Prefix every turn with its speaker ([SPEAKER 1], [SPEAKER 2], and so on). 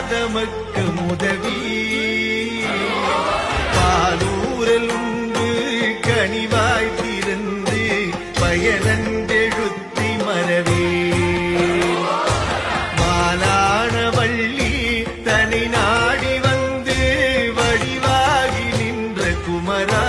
[SPEAKER 1] அடியாத மக்க உதவி. பாலூரல் உண்டு கனிவாய் திறந்து பயனந்தெழுத்தி மரவே மாலான வள்ளி தனி நாடி வந்து வடிவாகி நின்ற குமரா.